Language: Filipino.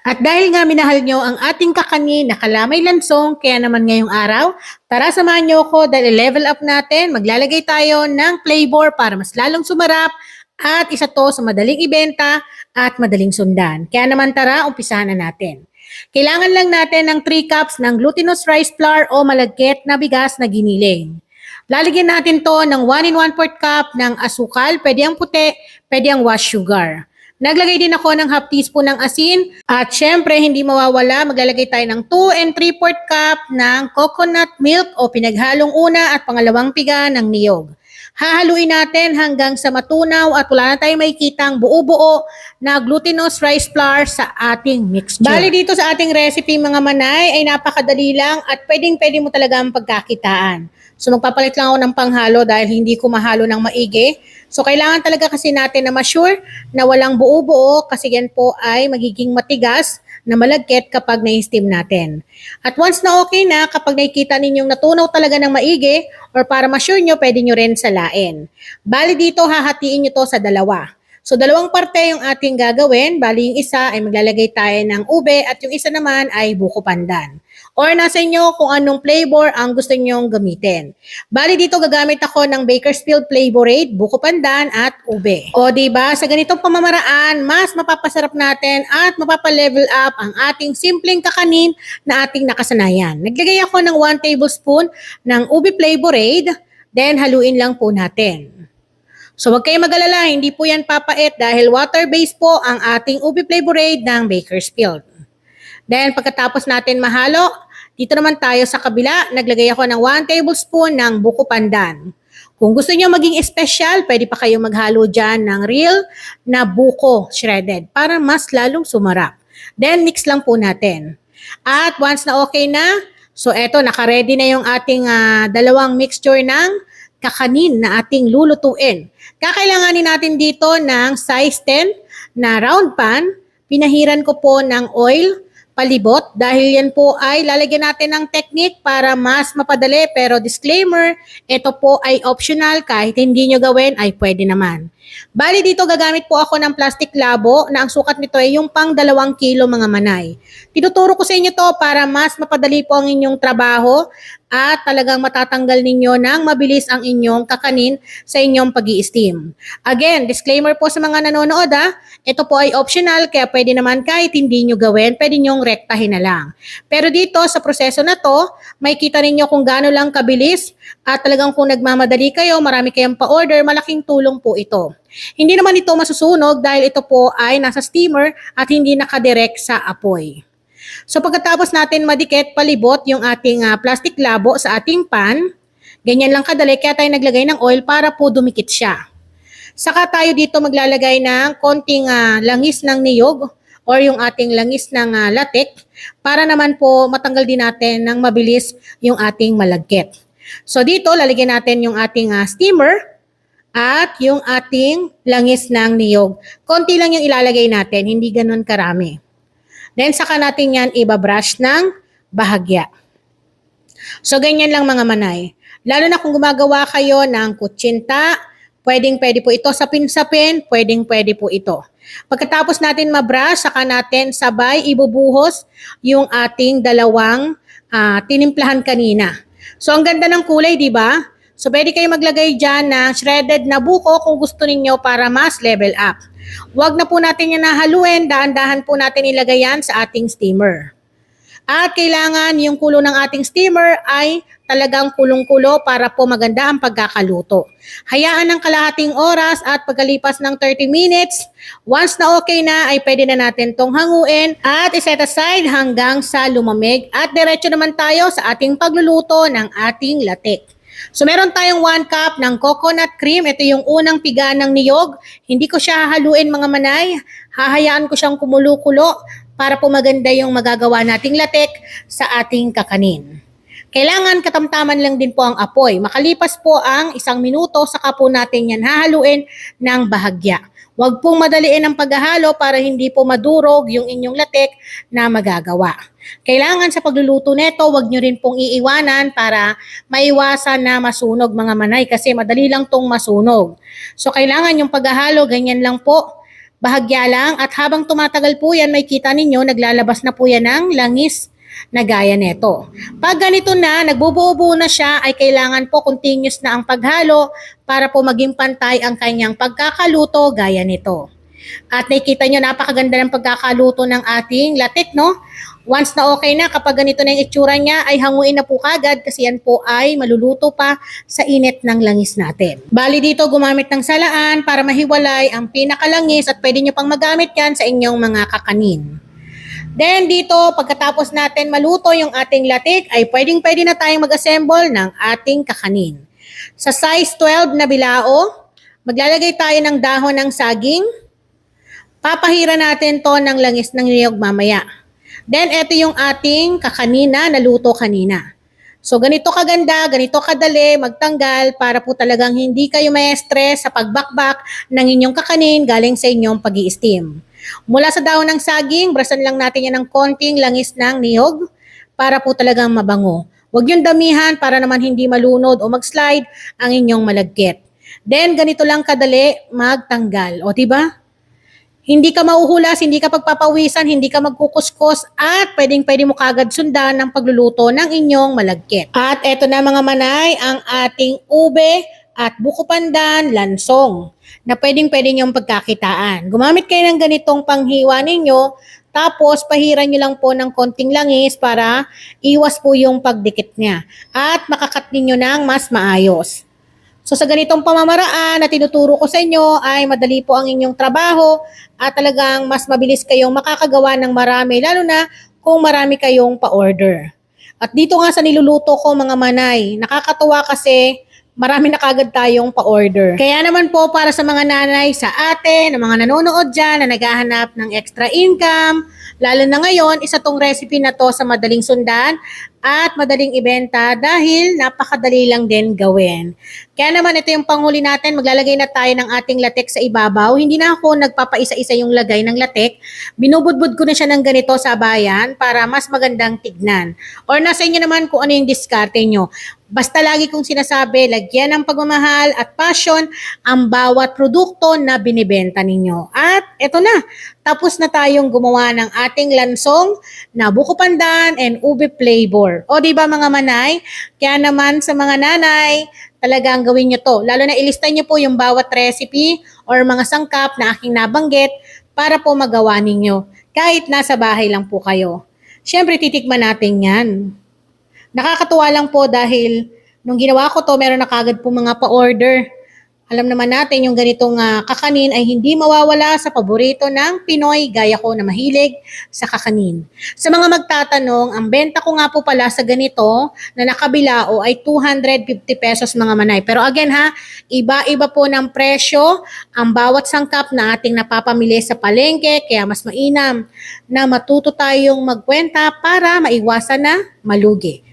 At dahil nga minahal nyo ang ating kakanin na kalamay lansong, kaya naman ngayong araw, tara samahan nyo ako dahil level up natin, maglalagay tayo ng flavor para mas lalong sumarap at isa to sa madaling ibenta at madaling sundan. Kaya naman tara, umpisahan na natin. Kailangan lang natin ng 3 cups ng glutinous rice flour o malagkit na bigas na giniling. Lalagyan natin to ng 1 in 1 4 cup ng asukal, pwede ang puti, pwede ang wash sugar. Naglagay din ako ng half teaspoon ng asin at syempre hindi mawawala maglalagay tayo ng 2 and 3 4 cup ng coconut milk o pinaghalong una at pangalawang piga ng niyog. Hahaluin natin hanggang sa matunaw at wala na tayong makikitang buo-buo na glutinous rice flour sa ating mixture. Bali dito sa ating recipe mga manay ay napakadali lang at pwedeng pwede mo talaga ang pagkakitaan. So magpapalit lang ako ng panghalo dahil hindi ko mahalo ng maigi. So kailangan talaga kasi natin na ma-sure na walang buo-buo kasi yan po ay magiging matigas na malagkit kapag na-steam natin. At once na okay na, kapag nakikita ninyong natunaw talaga ng maigi or para ma-sure nyo, pwede nyo rin salain. Bali dito, hahatiin nyo to sa dalawa. So dalawang parte yung ating gagawin. Bali yung isa ay maglalagay tayo ng ube at yung isa naman ay buko pandan. Or nasa inyo kung anong flavor ang gusto nyong gamitin. Bali dito gagamit ako ng Bakersfield Flavorade, buko pandan at ube. O ba sa ganitong pamamaraan, mas mapapasarap natin at mapapa-level up ang ating simpleng kakanin na ating nakasanayan. Naglagay ako ng 1 tablespoon ng ube Flavorade, then haluin lang po natin. So huwag kayong mag-alala, hindi po yan papait dahil water-based po ang ating ube flavorade ng Bakersfield. Then pagkatapos natin mahalo, dito naman tayo sa kabila, naglagay ako ng 1 tablespoon ng buko pandan. Kung gusto niyo maging special, pwede pa kayong maghalo dyan ng real na buko shredded para mas lalong sumarap. Then mix lang po natin. At once na okay na, so eto, naka-ready na yung ating ah, dalawang mixture ng kakanin na ating lulutuin. Kakailanganin natin dito ng size 10 na round pan. Pinahiran ko po ng oil palibot dahil yan po ay lalagyan natin ng technique para mas mapadali pero disclaimer, ito po ay optional kahit hindi nyo gawin ay pwede naman. Bali dito gagamit po ako ng plastic labo na ang sukat nito ay yung pang dalawang kilo mga manay. Tinuturo ko sa inyo to para mas mapadali po ang inyong trabaho at talagang matatanggal ninyo ng mabilis ang inyong kakanin sa inyong pag steam Again, disclaimer po sa mga nanonood ha, ito po ay optional kaya pwede naman kahit hindi nyo gawin, pwede nyong rektahin na lang. Pero dito sa proseso na to, may kita ninyo kung gaano lang kabilis at talagang kung nagmamadali kayo, marami kayong pa-order, malaking tulong po ito. Hindi naman ito masusunog dahil ito po ay nasa steamer at hindi nakadirect sa apoy. So pagkatapos natin madikit, palibot yung ating uh, plastic labo sa ating pan. Ganyan lang kadali, kaya tayo naglagay ng oil para po dumikit siya. Saka tayo dito maglalagay ng konting uh, langis ng niyog or yung ating langis ng uh, latik para naman po matanggal din natin ng mabilis yung ating malagkit. So dito, lalagyan natin yung ating uh, steamer at yung ating langis ng niyog. Konti lang yung ilalagay natin, hindi ganun karami. Then saka natin yan ibabrush ng bahagya. So ganyan lang mga manay. Lalo na kung gumagawa kayo ng kutsinta, pwedeng pwede po ito sa pinsapin, pwedeng pwede po ito. Pagkatapos natin mabrush, saka natin sabay ibubuhos yung ating dalawang uh, tinimplahan kanina. So ang ganda ng kulay, di ba? So pwede kayo maglagay dyan ng shredded na buko kung gusto ninyo para mas level up. Huwag na po natin yan nahaluin, dahan-dahan po natin ilagay yan sa ating steamer. At kailangan yung kulo ng ating steamer ay talagang kulong-kulo para po maganda ang pagkakaluto. Hayaan ng kalahating oras at pagkalipas ng 30 minutes, once na okay na ay pwede na natin tong hanguin at iset aside hanggang sa lumamig at diretso naman tayo sa ating pagluluto ng ating latik. So meron tayong 1 cup ng coconut cream. Ito yung unang piga ng niyog. Hindi ko siya hahaluin mga manay. Hahayaan ko siyang kumulo-kulo para po maganda yung magagawa nating latek sa ating kakanin. Kailangan katamtaman lang din po ang apoy. Makalipas po ang isang minuto, saka po natin yan hahaluin ng bahagya. Huwag pong madaliin ang paghahalo para hindi po madurog yung inyong latek na magagawa. Kailangan sa pagluluto nito, huwag nyo rin pong iiwanan para maiwasan na masunog mga manay kasi madali lang tong masunog. So kailangan yung paghahalo, ganyan lang po Bahagya lang at habang tumatagal po yan, may kita ninyo, naglalabas na po yan ng langis na gaya nito. Pag ganito na, nagbubuo-buo na siya, ay kailangan po continuous na ang paghalo para po maging pantay ang kanyang pagkakaluto gaya nito. At nakikita nyo, napakaganda ng pagkakaluto ng ating latik, no? Once na okay na, kapag ganito na yung itsura niya, ay hanguin na po kagad kasi yan po ay maluluto pa sa init ng langis natin. Bali dito, gumamit ng salaan para mahiwalay ang pinakalangis at pwede nyo pang magamit yan sa inyong mga kakanin. Then dito, pagkatapos natin maluto yung ating latik, ay pwedeng pwede na tayong mag-assemble ng ating kakanin. Sa size 12 na bilao, maglalagay tayo ng dahon ng saging. Papahira natin to ng langis ng niyog mamaya. Then, ito yung ating kakanina na luto kanina. So, ganito kaganda, ganito kadali magtanggal para po talagang hindi kayo may stress sa pagbakbak ng inyong kakanin galing sa inyong pag steam Mula sa dahon ng saging, brasan lang natin yan ng konting langis ng niyog para po talagang mabango. Huwag yung damihan para naman hindi malunod o mag-slide ang inyong malagkit. Then, ganito lang kadali magtanggal. O, diba? Hindi ka mauhulas, hindi ka pagpapawisan, hindi ka magkukuskus at pwedeng pwede mo kagad sundan ng pagluluto ng inyong malagkit. At eto na mga manay, ang ating ube at buko pandan, lansong na pwedeng pwede niyong pagkakitaan. Gumamit kayo ng ganitong panghiwa ninyo, tapos pahiran nyo lang po ng konting langis para iwas po yung pagdikit niya at makakat ninyo ng mas maayos. So sa ganitong pamamaraan na tinuturo ko sa inyo ay madali po ang inyong trabaho at talagang mas mabilis kayong makakagawa ng marami lalo na kung marami kayong pa-order. At dito nga sa niluluto ko mga manay, nakakatuwa kasi marami na kagad tayong pa-order. Kaya naman po para sa mga nanay sa atin, na mga nanonood dyan na naghahanap ng extra income, lalo na ngayon, isa tong recipe na to sa madaling sundan at madaling ibenta dahil napakadali lang din gawin. Kaya naman ito yung panghuli natin, maglalagay na tayo ng ating latek sa ibabaw. Hindi na ako nagpapaisa-isa yung lagay ng latek. Binubudbud ko na siya ng ganito sa bayan para mas magandang tignan. Or nasa inyo naman kung ano yung diskarte nyo. Basta lagi kong sinasabi, lagyan ng pagmamahal at passion ang bawat produkto na binibenta ninyo. At eto na, tapos na tayong gumawa ng ating lansong na buko pandan and ube flavor. O di ba mga manay? Kaya naman sa mga nanay, talagang gawin nyo to. Lalo na ilista nyo po yung bawat recipe or mga sangkap na aking nabanggit para po magawa ninyo. Kahit nasa bahay lang po kayo. Siyempre, titikman natin yan. Nakakatuwa lang po dahil nung ginawa ko to, meron na kagad po mga pa-order. Alam naman natin yung ganitong ah, kakanin ay hindi mawawala sa paborito ng Pinoy gaya ko na mahilig sa kakanin. Sa mga magtatanong, ang benta ko nga po pala sa ganito na nakabilao ay 250 pesos mga manay. Pero again ha, iba-iba po ng presyo ang bawat sangkap na ating napapamili sa palengke kaya mas mainam na matuto tayong magkwenta para maiwasan na malugi.